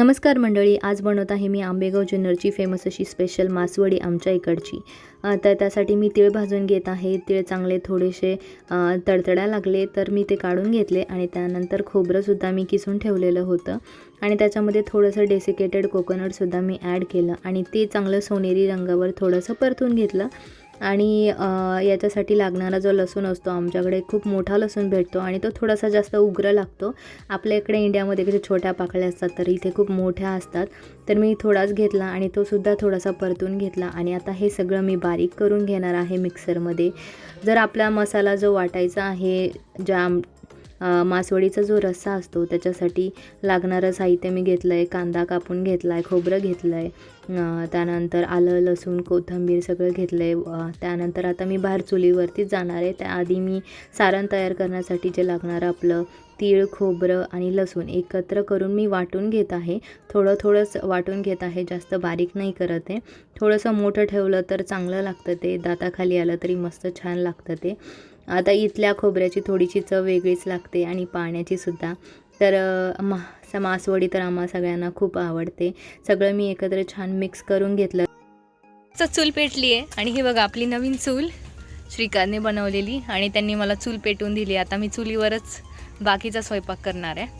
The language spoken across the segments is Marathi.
नमस्कार मंडळी आज बनवत आहे मी आंबेगाव जुन्नरची फेमस अशी स्पेशल मासवडी आमच्या इकडची. तर त्यासाठी मी तीळ भाजून घेत आहे. तीळ चांगले थोडेसे तडतडा लागले तर मी ते काढून घेतले आणि त्यानंतर खोबरंसुद्धा मी किसून ठेवलेलं होतं. आणि त्याच्यामध्ये थोडंसं डेसिकेटेड कोकोनटसुद्धा मी ॲड केलं आणि ते चांगलं सोनेरी रंगावर थोडंसं परतून घेतलं. आणि याच्यासाठी लागणारा जो लसूण असतो आमच्याकडे खूप मोठा लसूण भेटतो आणि तो थोडासा जास्त उग्र लागतो. आपल्या इकडे इंडियामध्ये कसे छोट्या पाकळ्या असतात तर इथे खूप मोठ्या असतात. तर मी थोडाच घेतला आणि तो सुद्धा थोडासा परतून घेतला आणि आता हे सगळं मी बारीक करून घेणार आहे मिक्सरमध्ये. जर आपला मसाला जो वाटायचा आहे ज्या मासवडीचा जो रस्सा असतो त्याच्यासाठी लागणारं साहित्य मी घेतलं आहे कांदा कापून घेतला आहे खोबरं घेतलं आहे त्यानंतर आलं लसूण कोथिंबीर सगळं घेतलं आहे त्यानंतर आता मी बाहेर चुलीवरतीच जाणार आहे. त्याआधी मी सारण तयार करण्यासाठी जे लागणारं आपलं तीळ खोबरं आणि लसूण एकत्र करून मी वाटून घेत आहे. थोडं थोडंच वाटून घेत आहे जास्त बारीक नाही करत आहे. थोडंसं मोठं ठेवलं तर चांगलं लागतं ते दाताखाली आलं तरी मस्त छान लागतं ते. आता इथल्या खोबऱ्याची थोडीशी चव वेगळीच लागते आणि पाण्याची सुद्धा. तर मा मासवडी तर आम्हा सगळ्यांना खूप आवडते. सगळं मी एकत्र छान मिक्स करून घेतलं. च चूल पेटली आहे आणि ही बघा आपली नवीन चूल श्रीकांतने बनवलेली. आणि त्यांनी मला चूल पेटून दिली. आता मी चुलीवरच बाकीचा स्वयंपाक करणार आहे.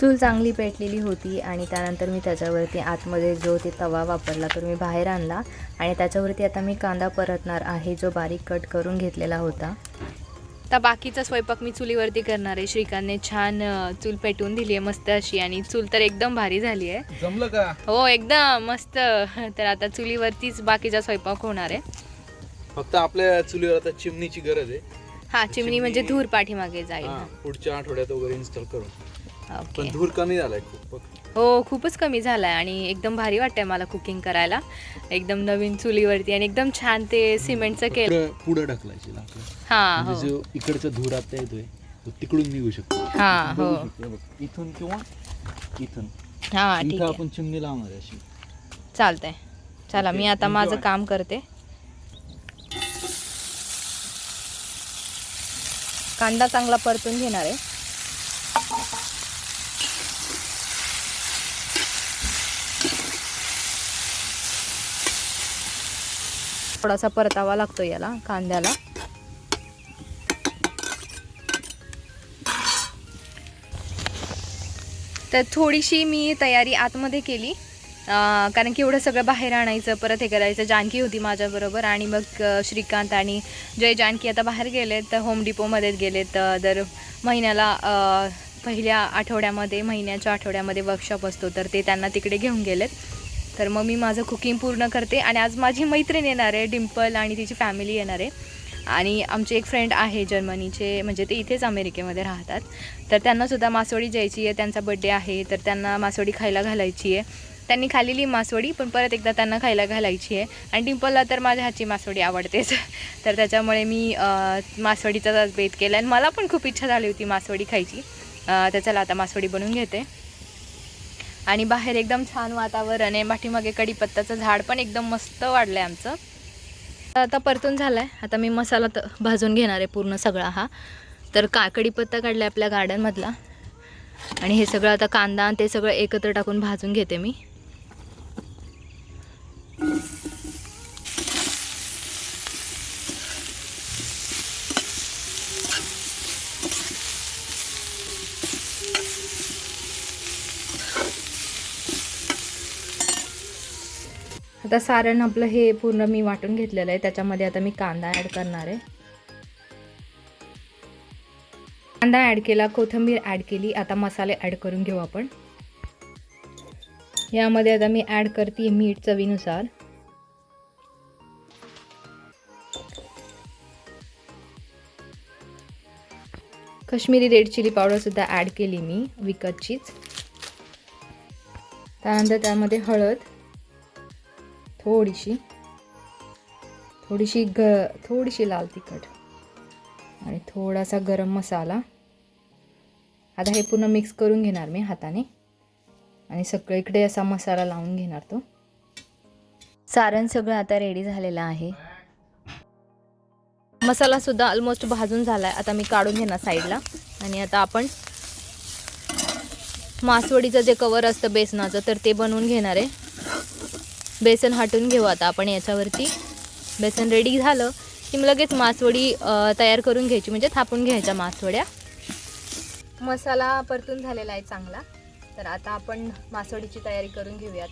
चूल चांगली पेटलेली होती आणि त्यानंतर मी त्याच्यावरती आतमध्ये जो ते तवा वापरला तो मी बाहेर आणला आणि त्याच्यावरती आता मी कांदा परतणार आहे जो बारीक कट करून घेतलेला होता. आता बाकीचा स्वयंपाक मी चुलीवरती करणार आहे. श्रीकांतने छान चूल पेटवून दिली आहे मस्त अशी आणि चूल तर एकदम भारी झाली आहे. जमलं का? हो एकदम मस्त. तर आता चुलीवरतीच बाकीचा स्वयंपाक होणार आहे. फक्त आपल्या चुलीवर आता चिमणीची गरज आहे. हा चिमणी म्हणजे धूर पाठीमागे जाईल. हा, पुढच्या आठवड्यात वगैरे इन्स्टॉल करू ओके पण धूर कमी झालाय खूप. हो खूपच कमी झाला आहे आणि एकदम भारी वाटतंय मला कुकिंग करायला. एकदम नवीन चुलीवरती आणि एकदम छान ते सिमेंटचं केलं. पुढं पुढं ढकलायची लाकडं हा हो म्हणजे जो इकडचा धूर आता येतोय तो तिकडून निघू शकतो. हा बघू हो. बघ. इथून किंवा इथून. हा ठीक इथं आहे. आपण चिमणी लावणार आहे अशी. चालतंय. चला मी आता Enjoy. माझं काम करते. कांदा चांगला परतून घेणार आहे. थोडासा परतावा लागतो याला कांद्याला. तर थोडीशी मी तयारी आतमध्ये केली. कारण की एवढं सगळं बाहेर आणायचं परत हे करायचं जानकी होती माझ्याबरोबर आणि मग श्रीकांत आणि जय जानकी आता बाहेर गेलेत तर होम डिपोमध्येच गेलेत दर महिन्याला पहिल्या आठवड्यामध्ये महिन्याच्या आठवड्यामध्ये वर्कशॉप असतो तर ते त्यांना तिकडे घेऊन गेलेत. तर मग मी माझं कुकिंग पूर्ण करते आणि आज माझी मैत्रीण येणार आहे डिम्पल आणि तिची फॅमिली येणार आहे. आणि आमचे एक फ्रेंड आहे जर्मनीचे म्हणजे ते इथेच अमेरिकेमध्ये राहतात. तर त्यांनासुद्धा मासवडी जायची आहे त्यांचा बड्डे आहे तर त्यांना मासवडी खायला घालायची आहे. त्यांनी खाल्लेली मासवडी पण परत एकदा त्यांना खायला घालायची आहे. आणि डिम्पलला तर माझ्या हातची मासवडी आवडतेच. तर त्याच्यामुळे मी मासवडीचाच बेत केला आणि मला पण खूप इच्छा झाली होती मासवडी खायची. तर चला आता मासवडी बनवून घेते. आणि बाहेर एकदम छान वातावरण आहे. पाठीमागे कडीपत्ताचं झाड पण एकदम मस्त वाढलं आहे आमचं. आता परतून झालं आहे आता मी मसाला तर भाजून घेणार आहे पूर्ण सगळा हा. तर का कढीपत्ता काढला आहे आपल्या गार्डनमधला. आणि हे सगळं आता कांदा ते सगळं एकत्र टाकून भाजून घेते मी. आता सारण आपलं हे पूर्ण मी वाटून घेतलेलं आहे. त्याच्यामध्ये आता मी कांदा ॲड करणार आहे. कांदा ॲड केला कोथिंबीर ॲड केली. आता मसाले ॲड करून घेऊ आपण. यामध्ये आता मी ॲड करते मीठ चवीनुसार. कश्मीरी रेड चिली पावडरसुद्धा ॲड केली मी विकतचीच. त्यानंतर त्यामध्ये हळद. थोडीशी थोडीशी ग थोडीशी लाल तिखट आणि थोडासा गरम मसाला. आता हे पूर्ण मिक्स करून घेणार मी हाताने आणि सगळीकडे असा मसाला लावून घेणार तो. सारण सगळं आता रेडी झालेलं आहे. मसालासुद्धा ऑलमोस्ट भाजून झाला आहे आता मी काढून घेणार साईडला आणि आता आपण मासवडीचं जे कवर असतं बेसनाचं तर ते बनवून घेणार आहे. बेसन हाटून घेऊ आता आपण याच्यावरती. बेसन रेडी झालं की मग लगेच मासवडी तयार करून घ्यायची म्हणजे थापून घ्यायच्या मासवड्या. मसाला परतून झालेला आहे चांगला. तर आता आपण मासवडीची तयारी करून घेऊयात.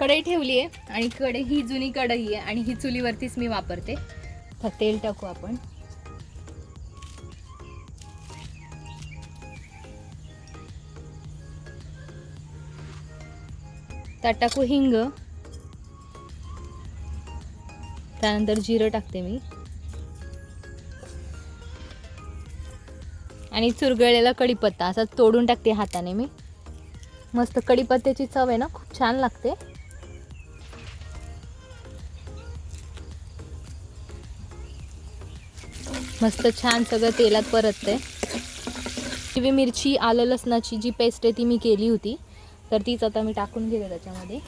कढई ठेवली आहे आणि कढई ही जुनी कढई आहे आणि ही चुलीवरतीच मी वापरते. तेल टाकू आपण. त्यात टाकू हिंग. त्यानंतर जिरं टाकते मी. आणि चुरगळलेला कढीपत्ता असा तोडून टाकते हाताने मी. मस्त कढीपत्त्याची चव आहे ना खूप छान लागते. मस्त छान सगळं तेलात परतते हिरवी मिरची आलं लसणाची जी पेस्ट आहे ती मी केली होती. तर तीच आता मी टाकून घेते त्याच्यामध्ये.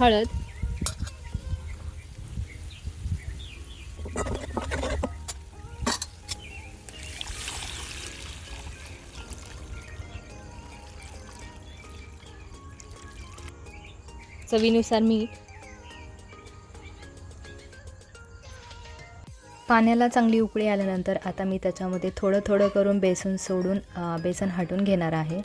हळद. चवीनुसार मीठ. पाण्याला चांगली उकळी आल्यानंतर आता मी त्याच्यामध्ये थोडं थोडं करून बेसन सोडून बेसन हटून घेणार आहे.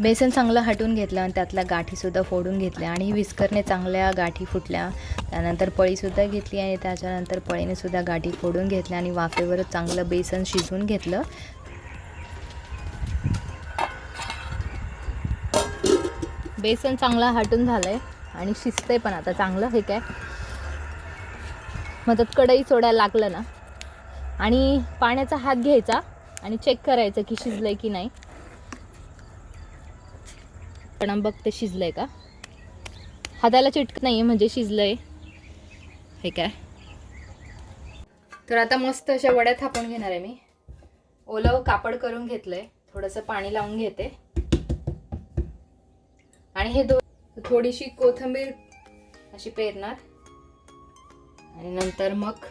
बेसन चांगलं हटून घेतलं आणि त्यातल्या गाठीसुद्धा फोडून घेतल्या आणि विस्करने चांगल्या गाठी फुटल्या. त्यानंतर पळीसुद्धा घेतली आणि त्याच्यानंतर पळीने सुद्धा गाठी फोडून घेतल्या आणि वाफेवरच चांगलं बेसन शिजवून घेतलं. बेसन चांगला झालं आहे आणि शिजतंय पण आता चांगलं हे काय? मदत कढई सोडायला लागलं ना. आणि पाण्याचा हात घ्यायचा आणि चेक करायचं की शिजलंय की नाही. पण बघते शिजलंय का? हाताला चिटकत नाही म्हणजे शिजलंय. हे काय? तर आता मस्त अशा वड्या थापून घेणार आहे मी. ओलं कापड करून घेतलंय. थोडंसं पाणी लावून घेते. आणि हे दो थोडीशी कोथिंबीर अशी पेरणार. आणि नंतर मग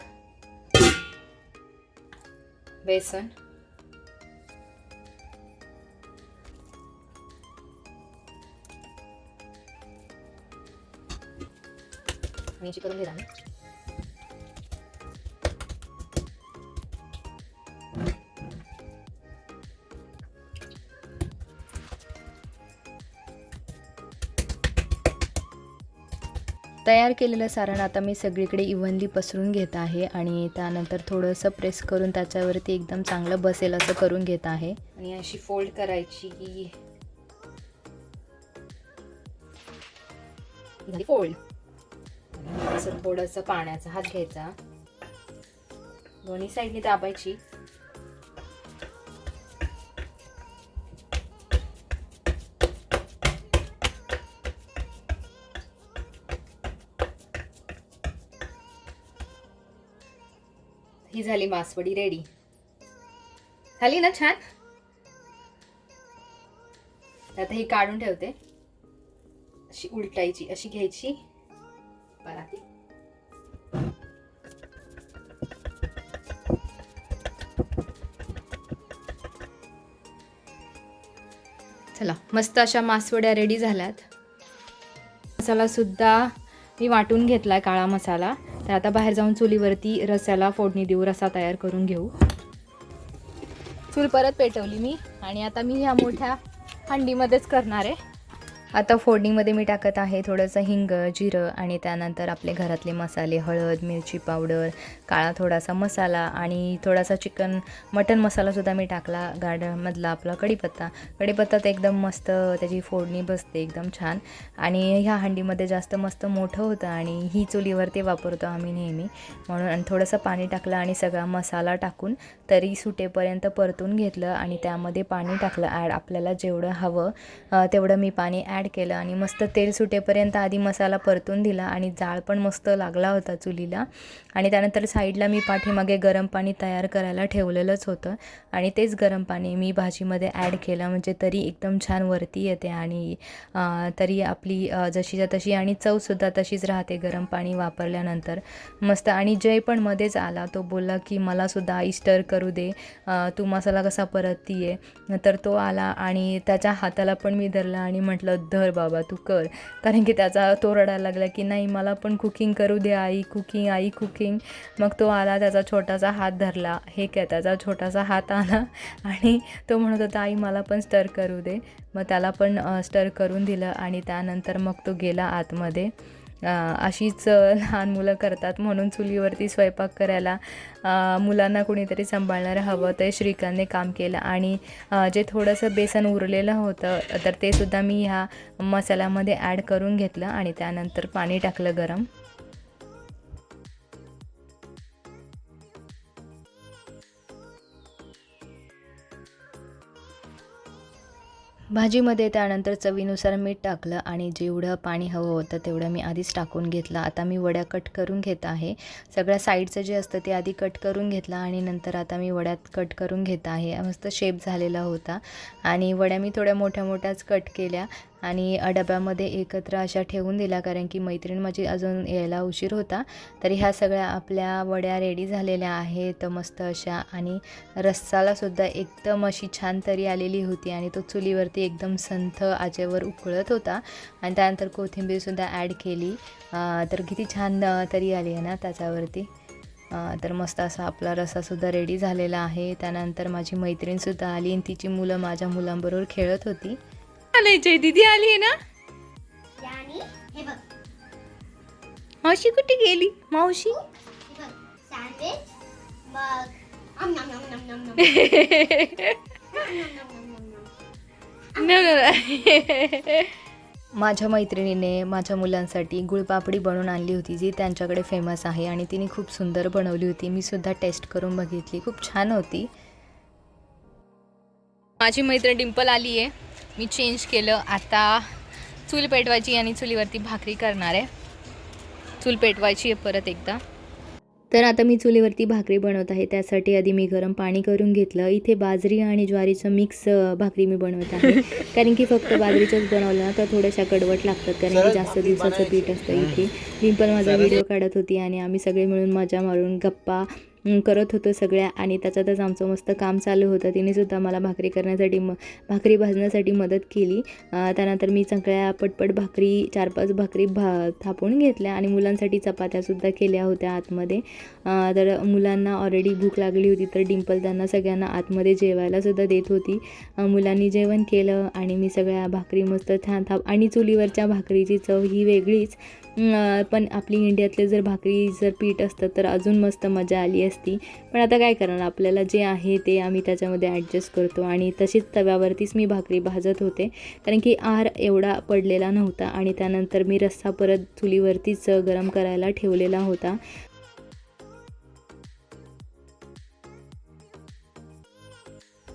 बेसन. करून घेणार तयार केलेलं सारण आता मी सगळीकडे इव्हनली पसरून घेत आहे आणि त्यानंतर थोडंसं प्रेस करून त्याच्यावरती एकदम चांगलं बसेल असं करून घेत आहे. आणि अशी फोल्ड करायची की फोल्ड. असं थोडंसं पाण्याचा हात घ्यायचा. दोन्ही साईडने दाबायची. ही झाली मासवडी रेडी. झाली ना छान? आता ही काढून ठेवते. अशी उलटायची अशी घ्यायची. पराती चला मस्त अशा मासवड्या रेडी झाल्यात. मसाला सुद्धा मी वाटून घेतला काळा मसाला. तर आता बाहेर जाऊन चुलीवरती रस्याला फोडणी देऊ रसा तयार करून घेऊ. चूल परत पेटवली मी आणि आता मी ह्या मोठ्या हंडीमध्येच करणार आहे. आता फोडणीमध्ये मी टाकत आहे थोडंसं हिंग जिरं आणि त्यानंतर आपले घरातले मसाले हळद मिरची पावडर काळा थोडासा मसाला आणि थोडासा चिकन मटन मसालासुद्धा मी टाकला. गार्डनमधला आपला कढीपत्ता. कढीपत्ता तर एकदम मस्त त्याची फोडणी बसते एकदम छान. आणि ह्या हंडीमध्ये जास्त मस्त मोठं होतं आणि ही चुलीवरती वापरतो आम्ही नेहमी. म्हणून आणि थोडंसं पाणी टाकलं आणि सगळा मसाला टाकून तरी सुटेपर्यंत परतून घेतलं आणि त्यामध्ये पाणी टाकलं. ॲड आपल्याला जेवढं हवं तेवढं मी पाणी ॲड ॲड केलं आणि मस्त तेल सुटेपर्यंत आधी मसाला परतून दिला आणि जाळ पण मस्त लागला होता चुलीला. आणि त्यानंतर साईडला मी पाठीमागे गरम पाणी तयार करायला ठेवलेलंच होतं. आणि तेच गरम पाणी मी भाजीमध्ये ॲड केलं म्हणजे तरी एकदम छान वरती येते आणि तरी आपली जशीच्या तशी आणि चवसुद्धा तशीच राहते गरम पाणी वापरल्यानंतर. मस्त आणि जय पण मध्येच आला. तो बोलला की मलासुद्धा आई स्टर करू दे. तू मसाला कसा परततीये? तर तो आला आणि त्याच्या हाताला पण मी धरला आणि म्हटलं धर बाबा तू कर. कारण की त्याचा तो रडायला लागला की नाही मला पण कुकिंग करू दे आई कुकिंग आई कुकिंग मग तो आला त्याचा छोटासा हात धरला. हे काय त्याचा छोटासा हात आला. आणि तो म्हणत होता आई मला पण स्टर करू दे. मग त्याला पण स्टर करून दिलं आणि त्यानंतर मग तो गेला आतमध्ये. अशीच लहान मुलं करतात म्हणून चुलीवरती स्वयंपाक करायला मुलांना कुणीतरी सांभाळणारं हवं. ते श्रीकांतने काम केलं आणि जे थोडंसं बेसन उरलेलं होतं तर ते सुद्धा मी ह्या मसाल्यामध्ये ॲड करून घेतलं आणि त्यानंतर पाणी टाकलं गरम. भाजीमध्ये त्यानंतर चवीनुसार मीठ टाकलं आणि जेवढं पाणी हवं होतं तेवढं मी आधीच टाकून घेतलं. आता मी वड्या कट करून घेत आहे. सगळ्या साईडचं जे असतं ते आधी कट करून घेतलं आणि नंतर आता मी वड्यात कट करून घेत आहे. मस्त शेप झालेला होता. आणि वड्या मी थोड्या मोठ्या मोठ्याच कट केल्या. आणि डब्यामध्ये एकत्र अशा ठेवून दिला कारण की मैत्रीण माझी अजून यायला उशीर होता. तरी ह्या सगळ्या आपल्या वड्या रेडी झालेल्या आहेत मस्त अशा. आणि रस्सालासुद्धा एकदम अशी छान तरी आलेली होती आणि तो चुलीवरती एकदम संथ आजेवर उकळत होता. आणि त्यानंतर कोथिंबीरसुद्धा ॲड केली. तर किती छान तरी आली आहे ना त्याच्यावरती. तर मस्त असा आपला रस्सासुद्धा रेडी झालेला आहे. त्यानंतर माझी मैत्रीणसुद्धा आली आणि तिची मुलं माझ्या मुलांबरोबर खेळत होती. आलंय जय दीदी आली आहे ना? आणि हे बघ. मावशी कुठे गेली? मावशी? हे बघ सँडविच मग आम नम नम नम नम नम नम नम नम नम नम माझ्या मैत्रिणीने माझ्या मुलांसाठी गुळपापडी बनवून आणली होती जी त्यांच्याकडे फेमस आहे आणि तिने खूप सुंदर बनवली होती. मी सुद्धा टेस्ट करून बघितली. खूप छान होती. माझी मैत्रीण डिंपल आली आहे. मी चेंज केलं. आता चूल पेटवायची आणि चुलीवरती भाकरी करणार आहे. चूल पेटवायची आहे परत एकदा. तर आता मी चुलीवरती भाकरी बनवत आहे. त्यासाठी आधी मी गरम पाणी करून घेतलं. इथे बाजरी आणि ज्वारीचं मिक्स भाकरी मी बनवत आहे. कारण की फक्त बाजरीचंच बनवलं ना तर थोड्याशा कडवट लागतात. कारण की जास्त दिवसाचं पीठ असतं इथे. डिंपल माझा व्हिडिओ काढत होती आणि आम्ही सगळे मिळून मजा मारून गप्पा करत होतो सगळ्या आणि त्याच्यातच आमचं मस्त काम चालू होतं. तिने सुद्धा मला भाकरी करण्यासाठी म भाकरी भाजण्यासाठी मदत केली. त्यानंतर मी सगळ्या पटपट भाकरी चार पाच भाकरी भा थापून घेतल्या आणि मुलांसाठी चपात्यासुद्धा केल्या होत्या आतमध्ये. तर मुलांना ऑलरेडी भूक लागली होती तर डिंपल त्यांना सगळ्यांना आतमध्ये जेवायलासुद्धा देत होती. मुलांनी जेवण केलं आणि मी सगळ्या भाकरी मस्त छान थाप आणि चुलीवरच्या भाकरीची चव ही वेगळीच. पण आपली इंडियातले जर भाकरी जर पीठ असतं तर अजून मस्त मजा आली असती. पण आता काय करणार? आपल्याला जे आहे ते आम्ही त्याच्यामध्ये ॲडजस्ट करतो आणि तशीच तव्यावरतीच मी भाकरी भाजत होते. कारण की आर एवढा पडलेला नव्हता आणि त्यानंतर मी रस्सा परत चुलीवरतीच गरम करायला ठेवलेला होता.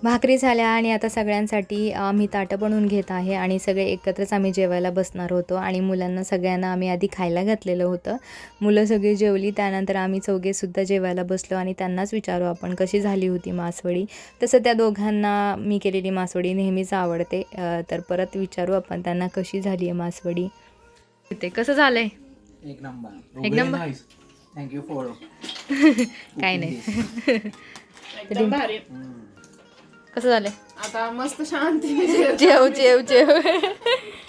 भाकरी झाल्या आणि आता सगळ्यांसाठी आम्ही ताटं बनवून घेत आहे आणि सगळे एकत्रच आम्ही जेवायला बसणार होतो आणि मुलांना सगळ्यांना आम्ही आधी खायला घातलेलं होतं. मुलं सगळी जेवली त्यानंतर आम्ही चौघेसुद्धा जेवायला बसलो आणि त्यांनाच विचारू आपण कशी झाली होती मासवडी. तसं त्या दोघांना मी केलेली मासवडी नेहमीच आवडते तर परत विचारू आपण त्यांना कशी झाली आहे मासवडी. ते कसं झालंय? एक नंबर. एक नंबर. थँक्यू फॉर काय नाही. कसं झालंय? आता मस्त शांती जेव जेव जेव.